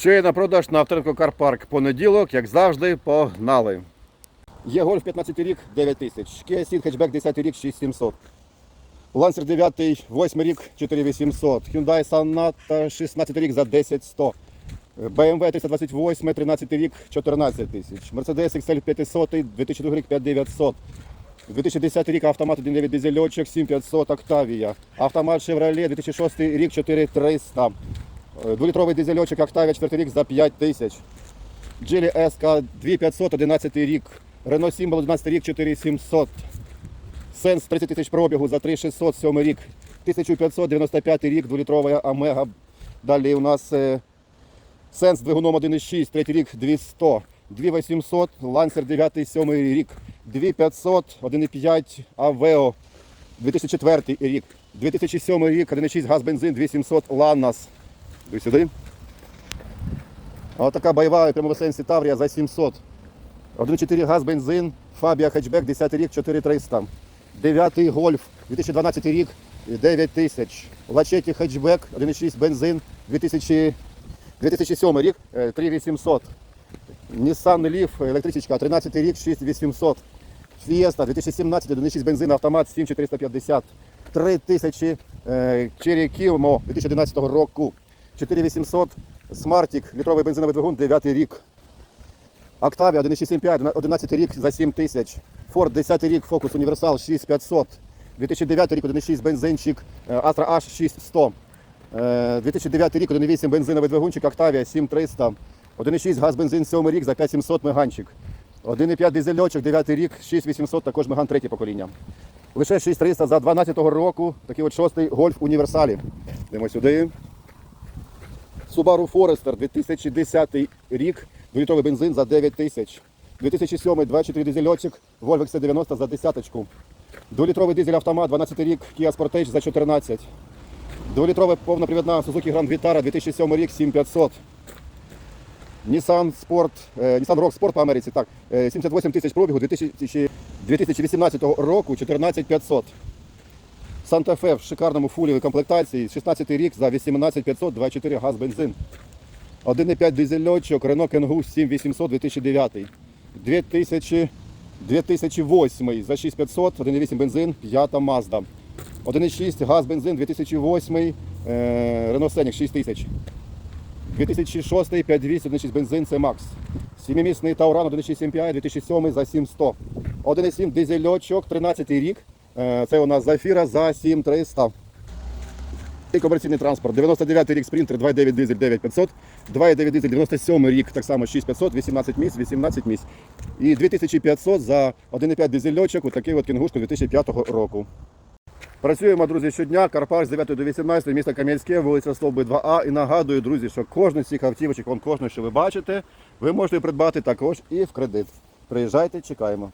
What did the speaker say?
Ще є на продаж на авторинку Карпарк понеділок, як завжди, погнали. Є гольф 15 рік 9 тисяч. Kia Ceed хетчбек 10 рік 6700. Lancer 9 8 рік 4800. Hyundai Sonata 16 рік за 10100. BMW 328 13 рік 14 тисяч. Mercedes XL 500 2002 рік 5900. 2010 рік автомат 1.9 дизельочок 7500 Octavia. Автомат Chevrolet 2006 рік 4300. Е, Дволітровий дизельочок Octavia 4 рік за 5 тисяч. Geely SK 2500 11 рік. Renault Symbol 11 рік 4700. Сенс 30 тисяч пробігу за 3600 7 рік. 1595 рік, 2-літрова Омега. Далі у нас е, Сенс двигуном 1.6, третій рік 200. 2800, Lancer 9 7 рік. 2500, 1.5 Aveo 2004 рік. 2007 рік, 1.6 газ бензин, 2700 Ланнас. Іди сюди. А така бойова прямого сенсі Таврія за 700. 1.4 газ бензин, Фабія хетчбек, 10 рік, 4300. 9 гольф, 2012 рік, 9 тисяч. Лачеті хетчбек, 1.6 бензин, 2000, 2007 рік, е, 3800. Nissan Leaf, електричка, 13 рік, 6800. Fiesta, 2017, 1.6 бензин, автомат, 7450. 3000 е, Cherry 2011 року. 4800 Smartick, літровий бензиновий двигун, 9 рік. Octavia 1.65, 11 рік за 7 тисяч. Ford 10 рік, Focus Universal 6500. 2009 рік 1.6 бензинчик, Astra H 6100. Е, 2009 рік 1.8 бензиновий двигунчик, Octavia 7300. 1.6 газ бензин 7 рік за 5700 меганчик. 1.5 дизельочок 9 рік, 6800 також меган третє покоління. Лише 6300 за 12 року, такий от шостий гольф універсалі. Йдемо сюди. Subaru Forester 2010 рік, 2-літровий бензин за 9 тисяч. 2007 24 дизельочок, Volvo XC90 за десяточку. 2-літровий дизель автомат, 12 рік, Kia Sportage за 14. 2-літрова повнопривідна Suzuki Grand Vitara 2007 рік, 7500. Nissan Sport, е, Nissan Rock Sport по Америці, так, е, 78 тисяч пробігу 2018 року, 14500. Санта Фе в шикарному фулівій комплектації, 16 рік за 18500, 24 газ бензин. 1,5 дизельочок, Renault Kangoo 7800 2009. 2000, 2008 за 6500, 1,8 бензин, 5 Mazda. 1,6 газ бензин 2008, е, Renault Scenic 6000. 2006, 5200, 1,6 бензин, це Макс. Сімимісний Тауран 1,6 MPI, 2007 за 7100. 1,7 дизельочок, 13 рік. Е, Це у нас Зафіра за 7300. І комерційний транспорт. 99 рік спринтер, 2,9 дизель 9500, 2,9 дизель 97 рік, так само 6500, 18 місць, 18 місць. І 2500 за 1,5 дизельочок, отакий от кінгушку 2005 року. Працюємо, друзі, щодня. Карпаш з 9 до 18, місто Кам'янське, вулиця Стовби 2А. І нагадую, друзі, що кожну з цих автівочок, кожну, що ви бачите, ви можете придбати також і в кредит. Приїжджайте, чекаємо.